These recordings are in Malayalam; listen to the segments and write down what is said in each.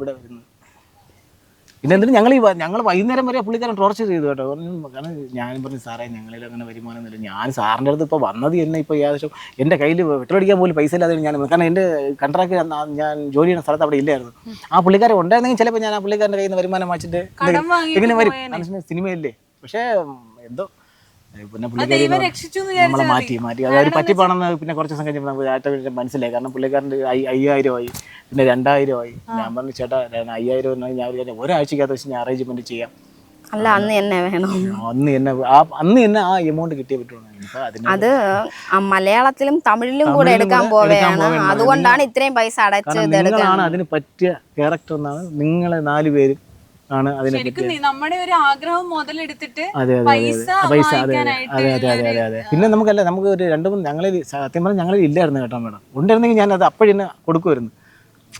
ഇവിടെ വരുന്നത്. പിന്നെ എന്തിനും ഞങ്ങൾ ഈ ഞങ്ങൾ വൈകുന്നേരം വരെ പുള്ളിക്കാരൻ ടോർച്ചർ ചെയ്തു കേട്ടോ. പറഞ്ഞു കാരണം ഞാൻ പറഞ്ഞു സാറേ ഞങ്ങളിൽ അങ്ങനെ വരുമാനം ഇല്ല ഞാൻ സാറിന്റെ അടുത്ത് ഇപ്പോൾ വന്നത് എന്നെ ഇപ്പോൾ ഏകദേശം എന്റെ കയ്യിൽ പെട്രോൾ അടിക്കാൻ പോലും പൈസ ഇല്ലാതെ ഞാൻ കാരണം എന്റെ കൺട്രാക്ട് ഞാൻ ജോലി ചെയ്യുന്ന സ്ഥലത്ത് അവിടെ ഇല്ലായിരുന്നു. ആ പുള്ളിക്കാരൻ ഉണ്ടായിരുന്നെങ്കിൽ ചിലപ്പോൾ ഞാൻ ആ പുള്ളിക്കാരന്റെ കയ്യിൽ നിന്ന് വരുമാനം വാങ്ങിച്ചിട്ട് എങ്ങനെ വരും. സിനിമയില്ലേ? പക്ഷേ എന്തോ പിന്നെ പുള്ളിക്കാരി നമ്മളെ വിചാരിച്ചാൽ മാറ്റി അത് അതൊരു പറ്റിപ്പാണെന്ന് പിന്നെ കുറച്ച് ദിവസം കഴിഞ്ഞപ്പോൾ നമുക്ക് ആയിട്ട് മനസ്സിലായി. കാരണം പുള്ളിക്കാരന്റെ അയ്യായിരം ആയി പിന്നെ രണ്ടായിരം ആയി ഞാൻ പറഞ്ഞു ചേട്ടാ അയ്യായിരം ഞാൻ വിചാരിച്ചു ഒരാഴ്ചക്കകത്ത് വെച്ച് ഞാൻ അറേഞ്ച്മെന്റ് ചെയ്യാം. അല്ല അന്ന് എന്നെ വേണം. അന്ന് എന്നെ അന്ന് എന്നെ ആ എമൗണ്ട് കിട്ടിയേ പറ്റുള്ളൂ. അത് മലയാളത്തിലും തമിഴിലും കൂടെ എടുക്കാൻ പോവുകയാണ്. അതുകൊണ്ടാണ് ഇത്രയും പൈസ അടച്ചത് അതിന് പറ്റിയ ക്യാരക്ടർ എന്നാണ് നിങ്ങളെ നാല് പേരും ആണ് അതിനെ നമ്മുടെ ഒരു ആഗ്രഹം മുതലെടുത്തിട്ട് അതെ അതെ പൈസ അതെ. പൈസ അതെ അതെ അതെ അതെ അതെ പിന്നെ നമുക്കല്ല നമുക്ക് ഒരു രണ്ട് മൂന്ന് ഞങ്ങളിൽ സത്യം പറഞ്ഞാൽ ഞങ്ങളിൽ ഇല്ലായിരുന്നു കേട്ടോ മേഡം. ഉണ്ടായിരുന്നെങ്കിൽ ഞാൻ അത് അപ്പോഴന്നെ കൊടുക്കുമായിരുന്നു.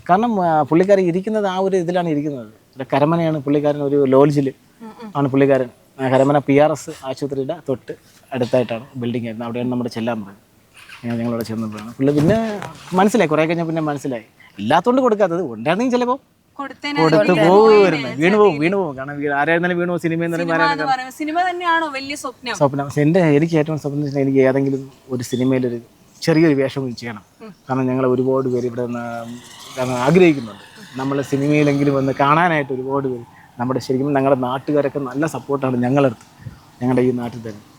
കാരണം പുള്ളിക്കാരൻ ഇരിക്കുന്നത് ആ ഒരു ഇതിലാണ് ഇരിക്കുന്നത്. കരമനയാണ് പുള്ളിക്കാരൻ ഒരു ലോഡ്ജിൽ ആണ് പുള്ളിക്കാരൻ. കരമന പി ആർ എസ് ആശുപത്രിയുടെ തൊട്ട് അടുത്തായിട്ടാണ് ബിൽഡിംഗ് ആയിരുന്നു അവിടെയാണ് നമ്മുടെ ചെല്ലാൻ പറഞ്ഞത് ഞാൻ ഞങ്ങളവിടെ ചെന്നപ്പോഴാണ്. പുള്ളി പിന്നെ മനസ്സിലായി. കുറേ കഴിഞ്ഞാൽ പിന്നെ മനസ്സിലായി. ഇല്ലാത്തതുകൊണ്ട് കൊടുക്കാത്തത്. ഉണ്ടായിരുന്നെങ്കിൽ ചിലപ്പോൾ കൊടുത്ത് പോകുമായിരുന്നു വീണു പോകും വീണ് പോകും കാരണം ആരായിരുന്നാലും വീണ് പോകും സിനിമ എന്നാലും സിനിമ തന്നെയാണോ വലിയ സ്വപ്നം? സ്വപ്നം. എന്റെ എന്റെ എനിക്ക് ഏറ്റവും സ്വപ്നം വെച്ചാൽ എനിക്ക് ഏതെങ്കിലും ഒരു സിനിമയിലൊരു ചെറിയൊരു വേഷം ചെയ്യണം. കാരണം ഞങ്ങൾ ഒരുപാട് പേര് ഇവിടെ ആഗ്രഹിക്കുന്നുണ്ട്. നമ്മളെ സിനിമയിലെങ്കിലും ഒന്ന് കാണാനായിട്ട് ഒരുപാട് പേര് നമ്മുടെ ശരിക്കും ഞങ്ങളുടെ നാട്ടുകാരൊക്കെ നല്ല സപ്പോർട്ടാണ് ഞങ്ങളടുത്ത്. ഞങ്ങളുടെ ഈ നാട്ടിൽ തന്നെ.